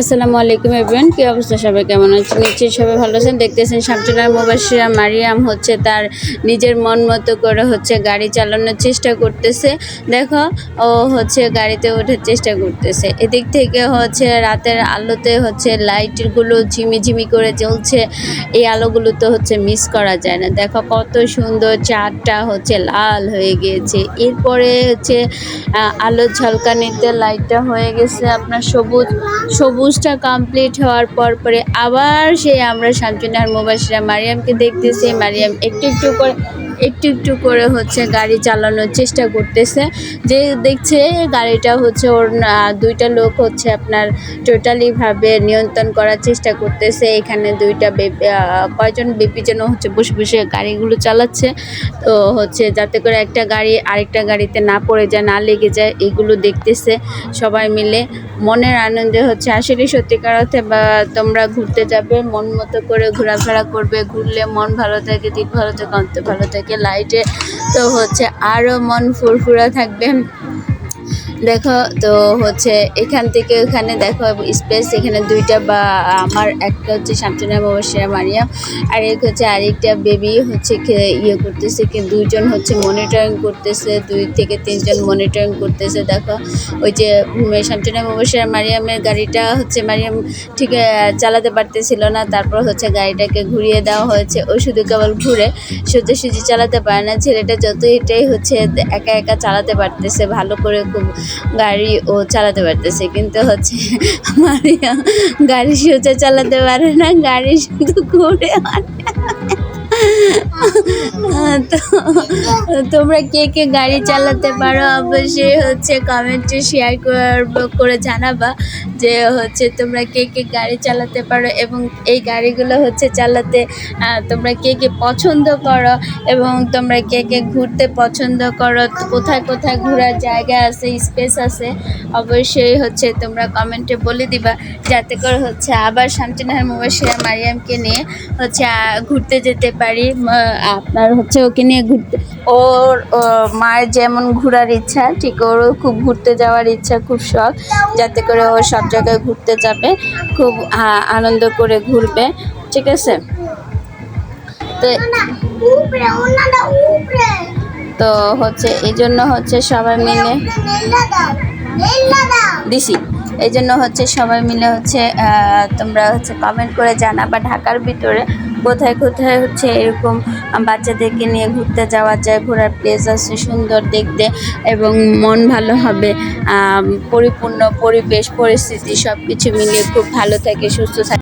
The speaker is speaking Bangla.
আসসালামু আলাইকুম এভরিওয়ান, কি অবস্থা সবাই কেমন আছেন? নিশ্চয়ই সবাই ভালো আছেন। দেখতেছেন শামসুনার মুবাসিরা মারিয়াম হচ্ছে তার নিজের মন মতো করে হচ্ছে গাড়ি চালানোর চেষ্টা করতেছে। দেখো, ও হচ্ছে গাড়িতে ওঠার চেষ্টা করতেছে। এদিক থেকে হচ্ছে রাতের আলোতে হচ্ছে লাইটগুলো ঝিমিঝিমি করে জ্বলছে। এই আলোগুলো তো হচ্ছে মিস করা যায় না। দেখো, কত সুন্দর চাঁদটা হচ্ছে লাল হয়ে গিয়েছে। এরপরে হচ্ছে আলোর ঝলকানিতে লাইটটা হয়ে গেছে আপনার সবুজ সবুজ সবুজটা কমপ্লিট হওয়ার পর পরে আবার সেই আমরা শান্তিনার মুবাসিরা মারিয়ামকে দেখতেছি। মারিয়াম একটু একটু করে একটু একটু করে হচ্ছে গাড়ি চালানোর চেষ্টা করতেছে। যে দেখছে গাড়িটা হচ্ছে ওর দুইটা লোক হচ্ছে আপনার টোটালিভাবে নিয়ন্ত্রণ করার চেষ্টা করতেছে। এখানে দুইটা কয়জন বেবি যেন হচ্ছে বসে বসে গাড়িগুলো চালাচ্ছে। তো হচ্ছে যাতে করে একটা গাড়ি আরেকটা গাড়িতে না পড়ে যায়, না লেগে যায়, এগুলো দেখতেছে সবাই মিলে। মনের আনন্দে হচ্ছে, আসলে সত্যিকার অর্থে বা তোমরা ঘুরতে যাবে, মন মতো করে ঘোরাফেরা করবে, ঘুরলে মন ভালো থাকে দিক ভালো থাকে অন্ত ভালো থাকে। লাইটে তো হচ্ছে আরও মন ফুরফুরা থাকবে। দেখো, তো হচ্ছে এখান থেকে ওখানে দেখো স্পেস এখানে দুইটা বা আমার একটা হচ্ছে শামসুনা মুবাসিরা মারিয়াম, আর এক হচ্ছে আরেকটা বেবি হচ্ছে ইয়ে করতেছে, কি দুইজন হচ্ছে মনিটরিং করতেছে, দুই থেকে তিনজন মনিটরিং করতেছে, দেখো। ওই যে শামসুনা মুবাসিরা মারিয়ামের গাড়িটা হচ্ছে মারিয়াম ঠিক চালাতে পারতেছিল না, তারপর হচ্ছে গাড়িটাকে ঘুরিয়ে দেওয়া হয়েছে। ও শুধু কেবল ঘুরে সোজাসুজি চালাতে পারে না, ছেলেটা যত এটাই হচ্ছে একা একা চালাতে পারতেছে, ভালো করে খুব গাড়ি ও চালাতে পারতেছে, কিন্তু হচ্ছে মারিয়া গাড়ি সোজা চালাতে পারে না, গাড়ি শুধু ঘুরে তো তোমরা কে কে গাড়ি চালাতে পারো অবশ্যই হচ্ছে কমেন্টে শেয়ার করে জানাবা যে হচ্ছে তোমরা কে কে গাড়ি চালাতে পারো এবং এই গাড়িগুলো হচ্ছে চালাতে তোমরা কে কে পছন্দ করো এবং তোমরা কে কে ঘুরতে পছন্দ করো, কোথায় কোথায় ঘোরার জায়গা আছে স্পেস আছে, অবশ্যই হচ্ছে তোমরা কমেন্টে বলে দিবা যাতে করে হচ্ছে আবার শান্তিনাহার মুবাসিরা মারিয়ামকে নিয়ে হচ্ছে ঘুরতে যেতে পারি। ম, আপনার হচ্ছে ওকে নিয়ে ঘুরতে ওর মায়ের যেমন ঘোরার ইচ্ছা ঠিক ওরও খুব ঘুরতে যাওয়ার ইচ্ছা খুব শখ যাতে করে ও সব জায়গায় ঘুরতে যাবে খুব আনন্দ করে ঘুরবে ঠিক আছে? তো তো হচ্ছে এই জন্য হচ্ছে সবাই মিলে দিছি। এই জন্য হচ্ছে সবাই মিলে হচ্ছে তোমরা হচ্ছে কমেন্ট করে জানা বা ঢাকার ভিতরে কোথায় কোথায় হচ্ছে এরকম বাচ্চাদেরকে নিয়ে ঘুরতে যাওয়া যায়, ঘোরার প্লেস আছে সুন্দর দেখতে এবং মন ভালো হবে পরিপূর্ণ পরিবেশ, পরিস্থিতি সব কিছু মিলিয়ে খুব ভালো থাকে, সুস্থ থাকে।